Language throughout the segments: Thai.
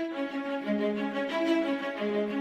thank you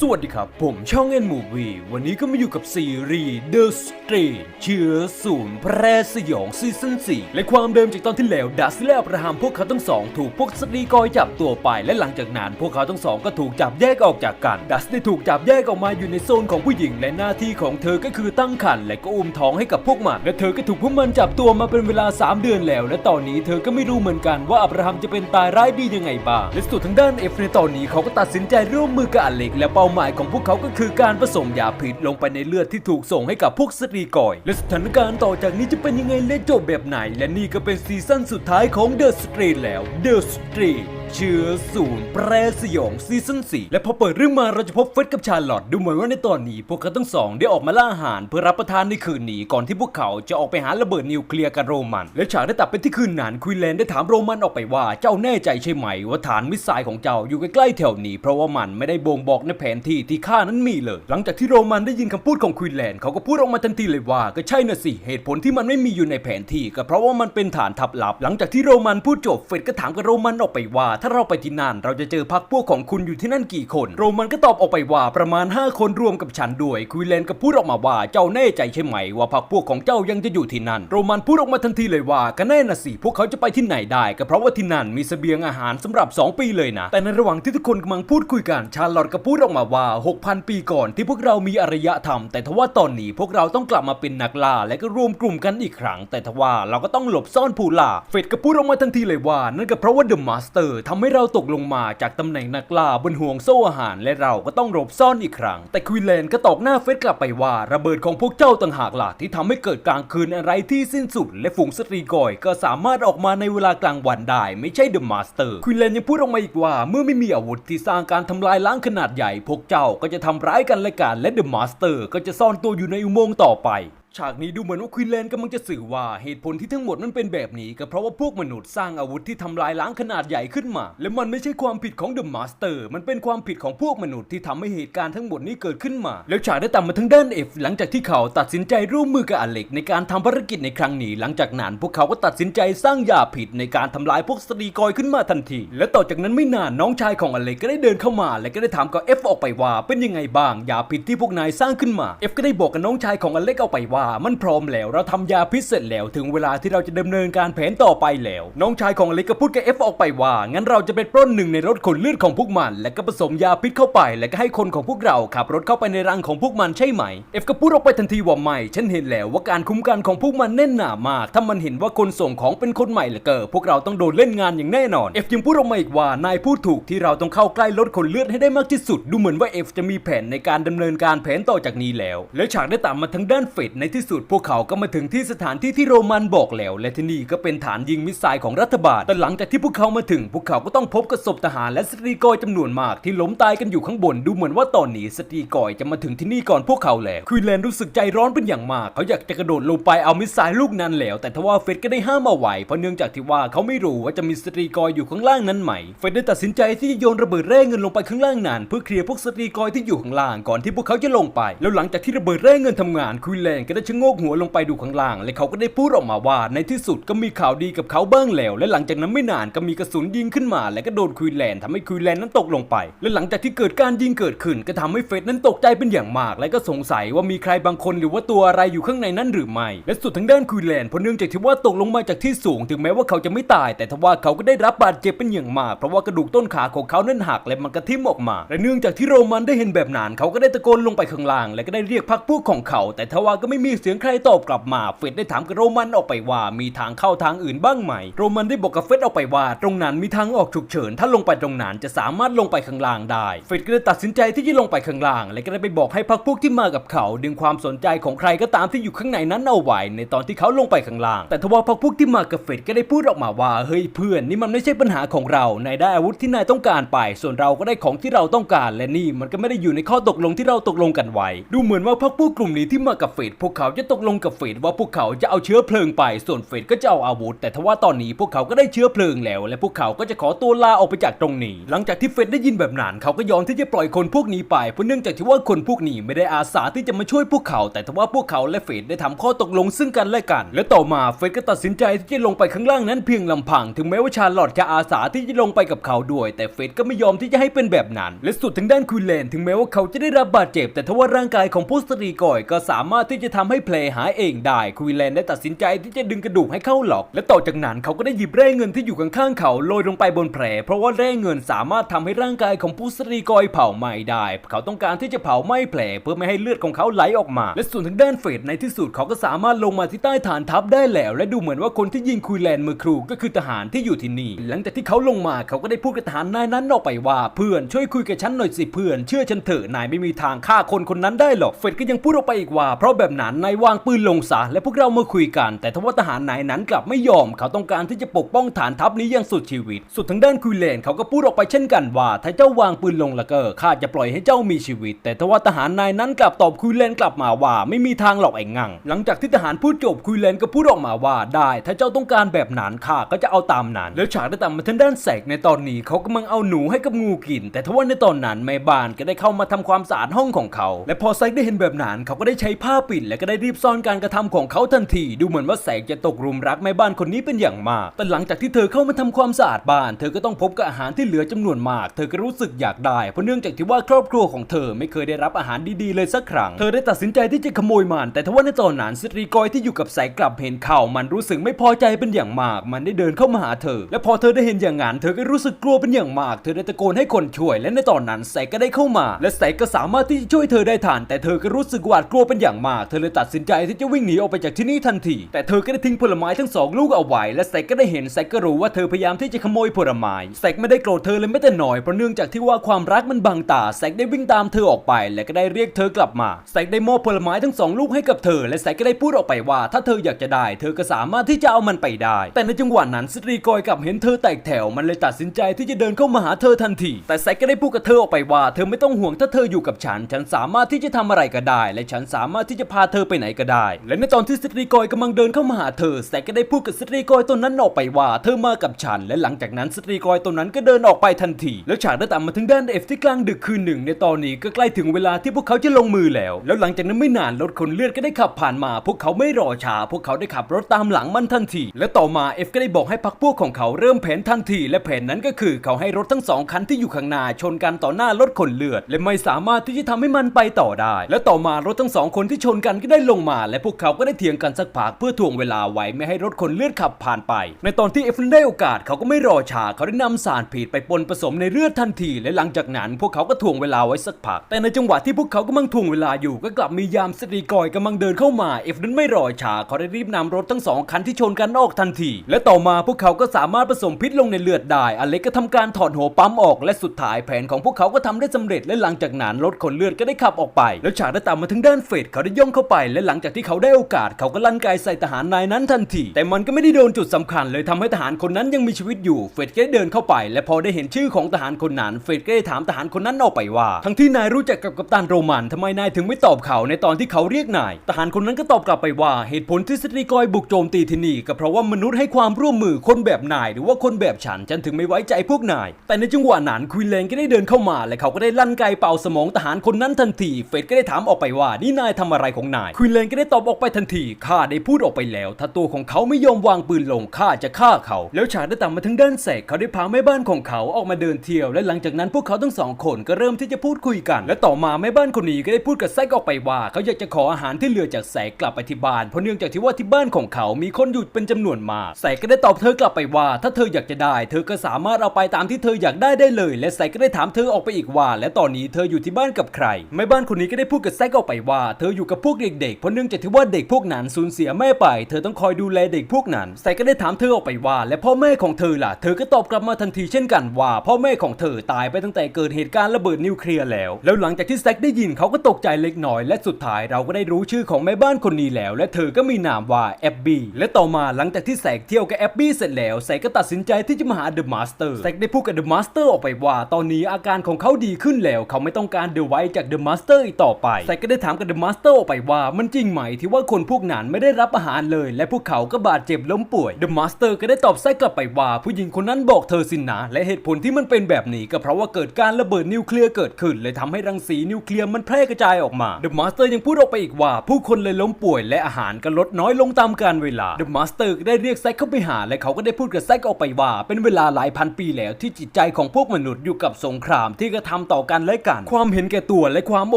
สวัสดีครับ ผมช่องเอ็นมูวีวันนี้ก็มาอยู่กับซีรีส์ The Strain เชื้อศูนย์แพร่สยองซีซั่น4และความเดิมจากตอนที่แล้วดัสและอับราฮัมพวกเขาทั้งสอง ถูกพวกสตรีกอยจับตัวไป และหลังจากนั้นพวกเขาทั้งสองก็ถูกจับแยกออกจากกัน ดัสได้ถูกจับแยกออกมาอยู่ในโซนของผู้หญิง และหน้าที่ของเธอก็คือตั้งครรภ์และก็อุ้มท้องให้กับพวกมันและเธอก็ถูกพวกมันจับตัวมาเป็นเวลา 3 เดือนแล้ว และตอนนี้เธอก็ไม่รู้เหมือนกันว่าอับราฮัมจะเป็นตายร้ายดียังไงบ้างและส่วนทางด้านเอฟในตอนนี้เขาก็ตัดสินใจร่วมมือกับอเล็กและปาหมายของพวกเขาก็คือการผสมยาพิษลงไปในเลือดที่ถูกส่งให้กับพวกสตรีกอย และสถานการณ์ต่อจากนี้จะเป็นยังไงและจบแบบไหน และนี่ก็เป็นซีซั่นสุดท้ายของ The Strain แล้ว The Street เชื้อศูนย์แปรสยองซีซั่น4และพอเปิดเรื่องมาเราจะพบเฟร็ดกับชาร์ลอตดูเหมือนว่าในตอนนี้ พวกเขาทั้งสองได้ออกมาล่าอาหารเพื่อรับประทานในคืนนี้ก่อนที่พวกเขาจะออกไปหาระเบิดนิวเคลียร์กับโรมัน และฉากได้ตัดไปที่คืนนั้นควีนแลนด์ได้ถามโรมันออกไปว่าเจ้าแน่ใจใช่ไหมว่าฐานมิสไซล์ของเจ้าอยู่ใกล้ๆแถวนี้ เพราะว่ามันไม่ได้บ่งบอกในแผนที่ที่ข้านั้นมีเลย หลังจากที่โรมันได้ยินคำพูดของควีนแลนด์เขาก็พูดออกมาทันทีเลยว่าก็ใช่น่ะสิเหตุผลที่มันไม่มีอยู่ในแผนที่ ก็เพราะว่ามันเป็นฐานทัพลับ หลังจากที่โรมันพูดจบเฟดก็ถามกับโรมันออกไปว่าถ้าเราไปที่นั่น เราจะเจอพักพวกของคุณอยู่ที่นั่นกี่คน โรมันก็ตอบออกไปว่าประมาณ 5 คนรวมกับฉันด้วยควีนแลนก็พูดออกมาว่าเจ้าแน่ใจใช่ไหม ว่าพักพวกของเจ้ายังจะอยู่ที่นั่น โรมันพูดออกมาทันทีเลยว่าก็แน่น่ะสิพวกเขาจะไปที่ไหนได้ ก็เพราะว่าที่นั่นมีเสบียงอาหารสำหรับ 2 ปีเลยนะ แต่ในระหว่างที่ทุกคนกำลังพูดคุยกันชาร์ลอตก็พูดออกมาว่า 6,000 ปีก่อนที่พวกเรามีอารยธรรม แต่ทว่าตอนนี้พวกเราต้องกลับมาเป็นนักล่าและก็รวมกลุ่มกันอีกครั้ง แต่ทว่าเราก็ต้องหลบซ่อนผู้ล่าเฟดก็พูดออกมาทันทีเลยว่านั่นก็เพราะว่าเดอะมาสเตอร์ททำให้เราตกลงมาจากตำแหน่งนักล่าบนห่วงโซ่อาหาร และเราก็ต้องหลบซ่อนอีกครั้ง แต่ควีนแลนด์ก็ตอกหน้าเฟดกลับไปว่าระเบิดของพวกเจ้าต่างหากล่ะที่ทำให้เกิดกลางคืนอะไรที่สิ้นสุด และฝูงสตรีกอย ก็สามารถออกมาในเวลากลางวันได้ไม่ใช่เดอะมาสเตอร์ควีนแลนด์ยังพูดออกมาอีกว่าเมื่อไม่มีอาวุธที่สร้างการทำลายล้างขนาดใหญ่ พวกเจ้าก็จะทำร้ายกันและกันและเดอะมาสเตอร์ก็จะซ่อนตัวอยู่ในอุโมงค์ต่อไป ฉากนี้ดูเหมือนว่าควีนแลนด์กำลังจะสื่อว่าเหตุผลที่ทั้งหมดนั้นเป็นแบบนี้ก็เพราะว่าพวกมนุษย์สร้างอาวุธที่ทำลายล้างขนาดใหญ่ขึ้นมา และมันไม่ใช่ความผิดของเดอะมาสเตอร์มันเป็นความผิดของพวกมนุษย์ที่ทำให้เหตุการณ์ทั้งหมดนี้เกิดขึ้นมา แล้วฉากได้ตามมาทั้งด้านเอฟหลังจากที่เขาตัดสินใจร่วมมือกับอเล็กในการทำภารกิจในครั้งนี้ หลังจากนั้นพวกเขาก็ตัดสินใจสร้างยาผิดในการทำลายพวกสตรีกอยขึ้นมาทันที และต่อจากนั้นไม่นานน้องชายของอเล็กก็ได้เดินเข้ามา และก็ได้ถามกับเอฟออกไปว่าเป็นยังไงบ้างยาผิดที่พวกนายสร้างขึ้นมาเอฟก็ได้บอกกับน้องชายของอเล็กเอาไปว่ามันพร้อมแล้วเราทำยาพิษเสร็จแล้วถึงเวลาที่เราจะดำเนินการแผนต่อไปแล้ว น้องชายของอเล็กก็พูดกับเอฟออกไปว่า งั้นเราจะไปปล้นหนึ่งในรถขนเลือดของพวกมัน และก็ผสมยาพิษเข้าไป และก็ให้คนของพวกเราขับรถเข้าไปในรังของพวกมันใช่ไหมเอฟก็พูดออกไปทันทีว่าไม่ฉันเห็นแล้วว่าการคุ้มกันของพวกมันแน่นหนามาก ถ้ามันเห็นว่าคนส่งของเป็นคนใหม่เหลือเกินพวกเราต้องโดนเล่นงานอย่างแน่นอนเอฟยังพูดออกมาอีกว่านายพูดถูกที่เราต้องเข้าใกล้รถขนเลือดให้ได้มากที่สุด ดูเหมือนว่าเอฟจะมีแผนในการดำเนินการแผนต่อจากนี้แล้ว และฉากได้ตามมาทางด้านเฟดในที่สุดพวกเขาก็มาถึงที่สถานที่ที่โรมันบอกแล้ว และที่นี่ก็เป็นฐานยิงมิสไซล์ของรัฐบาล แต่หลังจากที่พวกเขามาถึง พวกเขาก็ต้องพบกับศพทหารและสตรีกอยจำนวนมากที่ล้มตายกันอยู่ข้างบน ดูเหมือนว่าตอนนี้สตรีกอยจะมาถึงที่นี่ก่อนพวกเขาแล้วควีนแลนด์รู้สึกใจร้อนเป็นอย่างมาก เขาอยากจะกระโดดลงไปเอามิสไซล์ลูกนั้นแล้ว แต่ทว่าเฟดก็ได้ห้ามเอาไว้เพราะเนื่องจากที่ว่าเขาไม่รู้ว่าจะมีสตรีกอยอยู่ข้างล่างนั้นไหมเฟดได้ตัดสินใจที่จะโยนระเบิดแร่เงินลงไปข้างล่างนั้น เพื่อเคลียร์พวกสตรีกอยที่อยู่ข้างล่างก่อนที่พวกเขาจะลงไป แล้วหลังจากที่ระเบิดแร่เงินทำงานควีนแลนด์ก็ได้ชะโงกหัวลงไปดูข้างล่าง และเขาก็ได้พูดออกมาว่า ในที่สุดก็มีข่าวดีกับเขาบ้างแล้ว และหลังจากนั้นไม่นานก็มีกระสุนยิงขึ้นมา และก็โดนควีนแลนด์ทำให้ควีนแลนด์นั้นตกลงไป และหลังจากที่เกิดการยิงเกิดขึ้น ก็ทำให้เฟดนั้นตกใจเป็นอย่างมาก และก็สงสัยว่ามีใครบางคนหรือว่าตัวอะไรอยู่ข้างในนั้นหรือไม่ และสุดทางด้านควีนแลนด์เพราะเนื่องจากที่ว่าตกลงมาจากที่สูง ถึงแม้ว่าเขาจะไม่ตาย แต่ทว่าเขาก็ได้รับบาดเจ็บเป็นอย่างมาก เพราะว่ากระดูกต้นขาของเขานั้นหักและมันกระทิ่มออกมา และเนื่องจากที่โรมันได้เห็นแบบนั้นเขาก็ได้ตะโกนลงไปข้างล่าง และก็ได้เรียกพรรคพวกของเขา แต่ทว่าก็ไม่มีเสียงใครตอบกลับมา เฟดได้ถามกับโรมันออกไปว่ามีทางเข้าทางอื่นบ้างไหม โรมันได้บอกกับเฟดออกไปว่า ตรงนั้นมีทางออกฉุกเฉิน ถ้าลงไปตรงนั้นจะสามารถลงไปข้างล่างได้ เฟดก็เลยตัดสินใจที่จะลงไปข้างล่าง และก็ได้ไปบอกให้พรรคพวกที่มากับเขา ดึงความสนใจของใครก็ตามที่อยู่ข้างในนั้นเอาไว้ในตอนที่เขาลงไปข้างล่าง แต่ทว่าพรรคพวกที่มากับเฟดก็ได้พูดออกมาว่าเฮ้ยเพื่อนนี่มันไม่ใช่ปัญหาของเรานายได้อาวุธที่นายต้องการไป ส่วนเราก็ได้ของที่เราต้องการ และนี่มันก็ไม่ได้อยู่ในข้อตกลงที่เราตกลงกันไว้ ดูเหมือนว่าพรรคพวกกลุ่มนี้ที่มากับเฟดพวกเขาจะตกลงกับเฟดว่าพวกเขาจะเอาเชื้อเพลิงไป ส่วนเฟดก็จะเอาอาวุธ แต่ทว่าตอนนี้พวกเขาก็ได้เชื้อเพลิงแล้ว และพวกเขาก็จะขอตัวลาออกไปจากตรงนี้ หลังจากที่เฟดได้ยินแบบนั้นเขาก็ยอมที่จะปล่อยคนพวกนี้ไปเพราะเนื่องจากที่ว่าคนพวกนี้ไม่ได้อาสาที่จะมาช่วยพวกเขา แต่ทว่าพวกเขาและเฟดได้ทำข้อตกลงซึ่งกันและกัน และต่อมาเฟดก็ตัดสินใจที่จะลงไปข้างล่างนั้นเพียงลำพัง ถึงแม้ว่าชาร์ลอตจะอาสาที่จะลงไปกับเขาด้วย แต่เฟดก็ไม่ยอมที่จะให้เป็นแบบนั้น และสุดทางด้านควีนแลนถึงแม้ว่าเขาจะได้รับบาดเจ็บ แต่ทว่าร่างกายของผู้สตรีก่อยก็สามารถที่จะทำให้เพลหายเองได้ควีแลนได้ตัดสินใจที่จะดึงกระดูกให้เข้าหลอก และต่อจากนั้นเขาก็ได้หยิบแร่เงินที่อยู่ข้างๆเขาโรยลงไปบนแผลเพราะว่าแร่เงินสามารถทำให้ร่างกายของผู้สตรีกอยเผาไหม้ได้ เขาต้องการที่จะเผาไหม้แผลเพื่อไม่ให้เลือดของเขาไหลออกมา และส่วนทางด้านเฟดในที่สุดเขาก็สามารถลงมาที่ใต้ฐานทัพได้แล้ว และดูเหมือนว่าคนที่ยิงควีแลนเมื่อครูก็คือทหารที่อยู่ที่นี่ หลังจากที่เขาลงมาเขาก็ได้พูดกับทหารนายนั้นออกไปว่าเพื่อนช่วยคุยกับฉันหน่อยสิเพื่อนเชื่อฉันเถอะนายไม่มีทางฆ่าคนคนนั้นได้หรอกเฟดก็ยังพูดออกไปอีกว่า เพราะแบบนั้นนายวางปืนลงซะและพวกเรามาคุยกัน แต่ทว่าทหารนายนั้นกลับไม่ยอม เขาต้องการที่จะปกป้องฐานทัพนี้อย่างสุดชีวิต สุดทางด้านควีนแลนเขาก็พูดออกไปเช่นกันว่า ถ้าเจ้าวางปืนลงแล้วก็ข้าจะปล่อยให้เจ้ามีชีวิต แต่ทว่าทหารนายนั้นกลับตอบควีนแลนกลับมาว่าไม่มีทางหรอกไอ้งังหลังจากที่ทหารพูดจบควีนแลนก็พูดออกมาว่าได้ ถ้าเจ้าต้องการแบบนั้นข้าก็จะเอาตามนั้น แล้วฉากได้ตามมาทางด้านแสกในตอนนี้เขากำลังเอาหนูให้กับงูกิน แต่ทว่าในตอนนั้นแม่บ้านก็ได้เข้ามาทำความสะอาดห้องของเขา และพอแซกได้เห็นแบบนั้นเขาก็ได้ใช้ผ้าปิดและก็ได้รีบซ่อนการกระทำของเขาทันที ดูเหมือนว่าแสกจะตกหลุมรักแม่บ้านคนนี้เป็นอย่างมาก แต่หลังจากที่เธอเข้ามาทำความสะอาดบ้าน เธอก็ต้องพบกับอาหารที่เหลือจำนวนมาก เธอก็รู้สึกอยากได้ เพราะเนื่องจากที่ว่าครอบครัวของเธอไม่เคยได้รับอาหารดีๆเลยสักครั้ง เธอได้ตัดสินใจที่จะขโมยมัน แต่ทว่าในตอนนั้นสตรีกอยที่อยู่กับแสกกลับเห็นเข่ามันรู้สึกไม่พอใจเป็นอย่างมาก มันได้เดินเข้ามาหาเธอ และพอเธอได้เห็นอย่างนั้นเธอก็รู้สึกกลัวเป็นอย่างมาก เธอได้ตะโกนให้คนช่วย และในตอนนั้นแสกก็ได้เข้ามา และแสกก็สามารถที่จะช่วยเธอได้ทันแต่เธอก็รู้สึกหวาดกลัวเป็นอย่างมาก เธอเลยตัดสินใจที่จะวิ่งหนีออกไปจากที่นี่ทันที แต่เธอก็ได้ทิ้งผลไม้ทั้งสองลูกเอาไว้ และแสกก็ได้เห็นแสกก็รู้ว่าเธอพยายามที่จะขโมยผลไม้แสกไม่ได้โกรธเธอเลยแม้แต่หน้อยเพราะเนื่องจากที่ว่าความรักมันบังตาแสกได้วิ่งตามเธอออกไป และก็ได้เรียกเธอกลับมาแสกได้มอบผลไม้ทั้งสองลูกให้กับเธอ และแสกก็ได้พูดออกไปว่า ถ้าเธออยากจะได้ เธอก็สามารถที่จะเอามันไปได้ แต่ในจังหวะนั้นสตรีกอยกลับเห็นเธอแตกแถวมันเลยตัดสินใจที่จะเดินเข้ามาหาเธอทันที แต่แซกก็ได้พูดกับเธอออกไปว่า เธอไม่ต้องห่วงถ้าเธออยู่กับฉัน ฉันสามารถที่จะทำอะไรก็ได้ และฉันสามารถที่จะพาเธอไปไหนก็ได้ และในตอนที่สตรีกอยกำลังเดินเข้ามาหาเธอแซกก็ได้พูดกับสตรีกอยตัวนั้นออกไปว่า เธอมากับฉัน และหลังจากนั้นสตรีกอยตัวนั้นก็เดินออกไปทันที แล้วฉากได้ตามมาถึงด้านเอฟที่กลางดึกคืนหนึ่ง ในตอนนี้ก็ใกล้ถึงเวลาที่พวกเขาจะลงมือแล้ว แล้วหลังจากนั้นไม่นานรถขนเลือดก็ได้ขับผ่านมา พวกเขาไม่รอช้าพวกเขาได้ขับรถตามหลังมันทันที และต่อมาเอฟก็ได้บอกให้พักพวกของเขาเริ่มแผนทันที และแผนนั้นก็คือเขาให้รถทั้งสองคันที่อยู่ข้างหน้าชนกันต่อหน้ารถขนเลือด และไม่สามารถที่จะทำให้มันไปต่อได้ และต่อมารถทั้งสองคนที่ชนกันก็ได้ลงมาและพวกเขาก็ได้เถียงกันสักพักเพื่อถ่วงเวลาไว้ไม่ให้รถขนเลือดขับผ่านไป ในตอนที่เอฟได้โอกาสเขาก็ไม่รอช้าเขาได้นำสารผิดไปปนผสมในเลือดทันที และหลังจากนั้น พวกเขาก็ถ่วงเวลาไว้สักพัก แต่ในจังหวะที่พวกเขากำลังถ่วงเวลาอยู่ก็กลับมียามสตรีกอยกำลังเดินเข้ามาเอฟนั้นไม่รอช้าเขาได้รีบนำรถทั้งสองคันที่ชนกันออกทันที และต่อมาพวกเขาก็สามารถผสมพิษลงในเลือดได้อเล็กก็ทำการถอดหัวปั๊มออกและสุดท้ายแผนของพวกเขาก็ทำได้สำเร็จและหลังจากนั้นรถขนเลือดก็ได้ขับออกไป แล้วฉากได้ตามมาถึงด้านเฟดเขาได้ย่องเข้าไปและหลังจากที่เขาได้โอกาสเขาก็ลั่นไกใส่ทหารนายนั้นทันที แต่มันก็ไม่ได้โดนจุดสำคัญเลยทำให้ทหารคนนั้นยังมีชีวิตอยู่ เฟดก็ได้เดินเข้าไป และพอได้เห็นชื่อของทหารคนนั้น เฟดก็ได้ถามทหารคนนั้นออกไปว่า ทั้งที่นายรู้จักกับกัปตันโรมันทำไมนายถึงไม่ตอบเขาในตอนที่เขาเรียกนาย ทหารคนนั้นก็ตอบกลับไปว่าเหตุผลที่สตรีกอยบุกโจมตีที่นี่ก็เพราะว่ามนุษย์ให้ความร่วมมือคนแบบนาย หรือว่าคนแบบฉันฉันถึงไม่ไว้ใจพวกนาย แต่ในจังหวะนั้นควีนแลนก็ได้เดินเข้ามา และเขาก็ได้ลั่นไกเป่าสมองทหารคนนั้นทันที เฟดก็ได้ถามออกไปว่านี่นายทำอะไรของนายควีนแลนก็ได้ตอบออกไปทันทีข้าได้พูดออกไปแล้ว ถ้าตัวของเขาไม่ยอมวางปืนลงข้าจะฆ่าเขา แล้วฉากได้ตามมาถึงด้านแสกเขาได้พาแม่บ้านของเขาออกมาเดินเที่ยว และหลังจากนั้นพวกเขาทั้งสองคนก็เริ่มที่จะพูดคุยกัน และต่อมาแม่บ้านคนนี้ก็ได้พูดกับแซกออกไปว่า เขาอยากจะขออาหารที่เหลือจากแสกกลับไปที่บ้านเพราะเนื่องจากที่ว่าที่บ้านของเขามีคนอยู่เป็นจำนวนมากแสกก็ได้ตอบเธอกลับไปว่า ถ้าเธออยากจะได้ เธอก็สามารถเอาไปตามที่เธออยากได้ได้เลย และแซกก็ได้ถามเธอออกไปอีกว่า และตอนนี้เธออยู่ที่บ้านกับใครแม่บ้านคนนี้ก็ได้พูดกับแซกออกไปว่า เธออยู่กับพวกเด็กๆ เพราะเนื่องจากที่ว่าเด็กพวกนั้นสูญเสียแม่ไป เธอต้องคอยดูแลเด็กพวกนั้นแซกก็ได้ถามเธอออกไปว่า และพ่อแม่ของเธอล่ะ เธอก็ตอบกลับมาทันทีเช่นกันว่า พ่อแม่ของเธอตายไปตั้งแต่เกิดเหตุการณ์ระเบิดนิวเคลียร์แล้ว แล้วหลังจากที่แซกได้ยินเขาก็ตกใจเล็กน้อยและสุดท้ายเราก็ได้รู้ชื่อของแม่บ้านคนนี้แล้ว และเธอก็มีนามว่าแอบบี้และต่อมาหลังจากที่แซกเที่ยวกับแอบบี้เสร็จแล้วแซกก็ตัดสินใจที่จะมาหาเดอะมาสเตอร์แซกได้พูดกับเดอะมาสเตอร์ออกไปว่า ตอนนี้อาการของเขาดีขึ้นแล้ว เขาไม่ต้องการเดอะไวจากเดอะมาสเตอร์อีกต่อไปแซกก็ได้ถามกับเดอะมาสเตอร์ออกไปว่ามันจริงไหมที่ว่าคนพวกนั้นไม่ได้รับอาหารเลย และพวกเขาก็บาดเจ็บล้มป่วย The Master ก็ได้ตอบไส้กลับไปว่า ผู้หญิงคนนั้นบอกเธอสินนะและเหตุผลที่มันเป็นแบบนี้ก็เพราะว่าเกิดการระเบิดนิวเคลียร์เกิดขึ้นเลยทำให้รังสีนิวเคลียร์มันแพร่กระจายออกมา The Master ยังพูดออกไปอีกว่า ผู้คนเลยล้มป่วยและอาหารก็ลดน้อยลงตามกาลเวลา The Master ก็ได้เรียกไซเข้าไปหา และเขาก็ได้พูดกับไซออกไปว่า เป็นเวลาหลายพันปีแล้วที่จิตใจของพวกมนุษย์อยู่กับสงครามที่กระทำต่อกันและกัน ความเห็นแก่ตัวและความโอ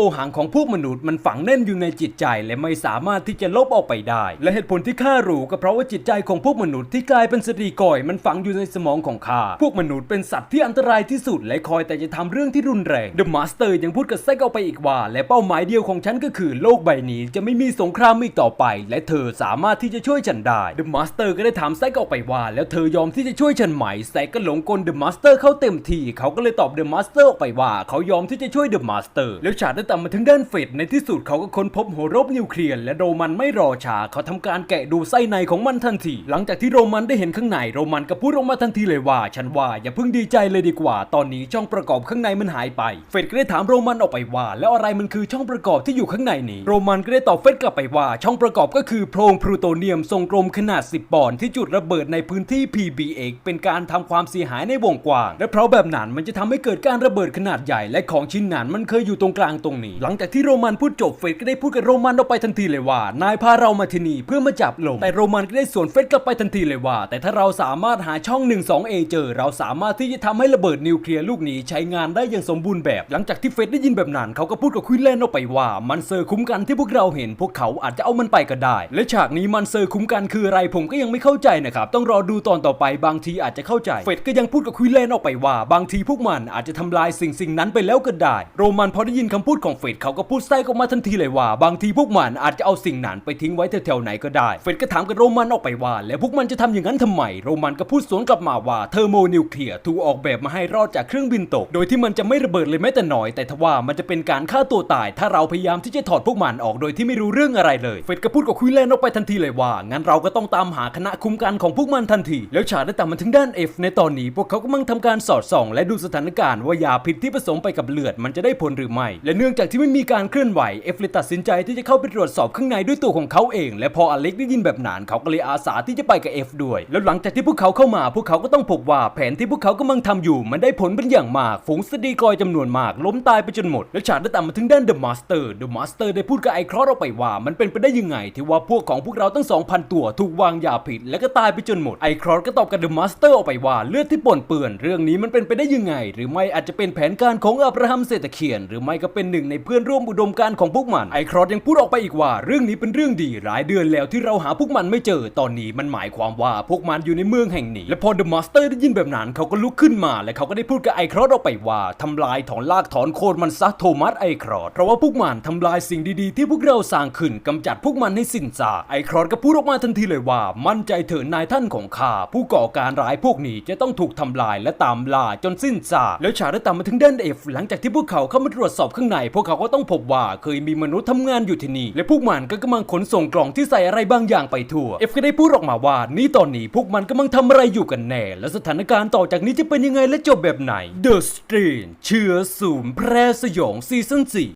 หังของพวกมนุษย์มันฝังแน่นอยู่ในจิตใจและไม่สามารถที่จะลบออกไปได้ และเหตุผลที่ข้ารู้ก็เพราะว่าจิตใจของพวกมนุษย์ที่กลายเป็นสตรีก่อยมันฝังอยู่ในสมองของข้าพวกมนุษย์เป็นสัตว์ที่อันตรายที่สุด และคอยแต่จะทำเรื่องที่รุนแรง The Master ยังพูดกับไซออกไปอีกว่า และเป้าหมายเดียวของฉันก็คือโลกใบนี้จะไม่มีสงครามอีกต่อไป และเธอสามารถที่จะช่วยฉันได้ The Master ก็ได้ถามไซออกไปว่า แล้วเธอยอมที่จะช่วยฉันไหมไซกก็หลงกล The Master เข้าเต็มทีเขาก็เลยตอบ The Master ออกไปว่า เขายอมที่จะช่วย The Master แล้วฉากได้ตามมาถึงด้านเฟดในที่สุดเขาก็ค้นพบหัวรบนิวเคลียร์และโรมันไม่รอช้าเขาทำการแกะดูไส้ในของมันทันที หลังจากที่โรมันได้เห็นข้างในโรมันก็พูดออกมาทันทีเลยว่า ฉันว่าอย่าเพิ่งดีใจเลยดีกว่า ตอนนี้ช่องประกอบข้างในมันหายไป เฟดก็ได้ถามโรมันออกไปว่า แล้วอะไรมันคือช่องประกอบที่อยู่ข้างในนี้ โรมันก็ได้ตอบเฟดกลับไปว่า ช่องประกอบก็คือโพรงพลูโตเนียมทรงกลมขนาด 10 ปอนด์ที่จุดระเบิดในพื้นที่ PBX เป็นการทำความเสียหายในวงกว้าง และเพราะแบบนั้นมันจะทำให้เกิดการระเบิดขนาดใหญ่ และของชิ้นนั้นมันเคยอยู่ตรงกลางตรงนี้ หลังจากที่โรมันพูดจบเฟดก็ได้พูดกับโรมันออกไปทันทีเลยว่า นายพาเรามาที่นี่เพื่อมาจับลม แต่โรมันก็ได้สวนเฟดกลับไปทันทีเลยว่า แต่ถ้าเราสามารถหาช่อง 1 2 A เจอ เราสามารถที่จะทำให้ระเบิดนิวเคลียร์ลูกนี้ใช้งานได้อย่างสมบูรณ์แบบ หลังจากที่เฟดได้ยินแบบนั้นเขาก็พูดกับควินแลนออกไปว่า มันเซอร์คุ้มกันที่พวกเราเห็น พวกเขาอาจจะเอามันไปก็ได้ และฉากนี้มันเซอร์คุ้มกันคืออะไรผมก็ยังไม่เข้าใจนะครับต้องรอดูตอนต่อไปบางทีอาจจะเข้าใจเฟดก็ยังพูดกับควินแลนออกไปว่า บางทีพวกมันอาจจะทำลายสิ่งสิ่งนั้นไปแล้วก็ได้ โรมันพอได้ยินคำพูดของเฟดเขาก็พูดแทรกออกมาทันทีเลยว่า บางทีพวกกมันอาจจะเอาสิ่งนั้นไปทิ้งไว้แถวๆไหนก็ได้ เฟดก็ถามกับโรมันออกไปว่า แล้วพวกมันจะทำอย่างนั้นทำไม โรมันก็พูดสวนกลับมาว่าเทอร์โมนิวเคลียร์ถูกออกแบบมาให้รอดจากเครื่องบินตก โดยที่มันจะไม่ระเบิดเลยแม้แต่น้อย แต่ทว่ามันจะเป็นการฆ่าตัวตาย ถ้าเราพยายามที่จะถอดพวกมันออกโดยที่ไม่รู้เรื่องอะไรเลย เฟดก็พูดกับควินแลนออกไปทันทีเลยว่า งั้นเราก็ต้องตามหาคณะคุ้มกันของพวกมันทันที แล้วฉาได้ตามมาถึงด้าน F ในตอนนี้พวกเขากำลังทำการสอดส่อง และดูสถานการณ์ว่ายาพิษที่ผสมไปกับเลือดมันจะได้ผลหรือไม่ และเนื่องจากที่ไม่มีการเคลื่อนไหว F เลยตัดสินใจที่จะเข้าไปตรวจสอบข้างในด้วยตัวของเขาเอง และพออเล็กได้ยินแบบนั้นเขาก็เลยอาสาที่จะไปกับ F ด้วย แล้วหลังจากที่พวกเขาเข้ามา พวกเขาก็ต้องพบว่าแผนที่พวกเขากำลังทำอยู่ มันได้ผลเป็นอย่างมาก ฝูงสตีกอยจำนวนมาก ล้มตายไปจนหมด และฉากได้ตามมาถึงด้าน The Master The Master ได้พูดกับไอครอสออกไปว่า มันเป็นไปได้ยังไง ที่ว่าพวกของพวกเราทั้ง2,000ตัวถูกวางยาผิด และก็ตายไปจนหมดไอครอสก็ตอบกับ The Master อร์ออกไปว่าเลือดที่ปนเปื้อนเรื่องนี้มันเป็นไปได้ยังไง หรือไม่อาจจะเป็นแผนการของอับราฮัมเศรษฐเขียน หรือไม่ก็เป็นหนึ่งในเพื่อนร่วมอุดมการณ์ของพวกมันไอครอสยังพูดออกไปอีกว่าเรื่องนี้เป็นเรื่องดีหลายเดือนแล้วที่เราหาพวกมันไม่เจอตอนนี้มันหมายความว่าพวกมันอยู่ในเมืองแห่งนี้ และพอ The Master ได้ยินแบบนั้นเขาก็ลุกขึ้นมา และเขาก็ได้พูดกับไอครอสออกไปว่าทำลายถอนลากถอนโคนมันซะโทมัสไอครอสเพราะว่าพวกมันทำลายสิ่งดีๆ ที่พวกเราสร้างขึ้นกำจัดพวกมันให้สิ้นซากไอครอสก็พูดออกมาทันทีเลยว่า มั่นใจเถิดนายท่านของข้าผู้ก่อการร้ายพวกนี้จะต้องถูกทำลายและตามล่าจนสิ้นซากแล้วฉากได้ตามมาถึงเดนเอฟหลังจากที่พวกเขาเข้ามาตรวจสอบข้างใน พวกเขาก็ต้องพบว่าเคยมีมนุษย์ทำงานอยู่ที่นี่ และพวกมันก็กำลังขนส่งกล่องที่ใส่อะไรบางอย่างไปทั่ว เอฟก็ได้พูดออกมาว่า นี่ตอนนี้พวกมันกำลังทำอะไรอยู่กันแน่ และสถานการณ์ต่อจากนี้จะเป็นยังไงและจบแบบไหน The Strain เชื้อสูมแพร่สยองซีซั่น4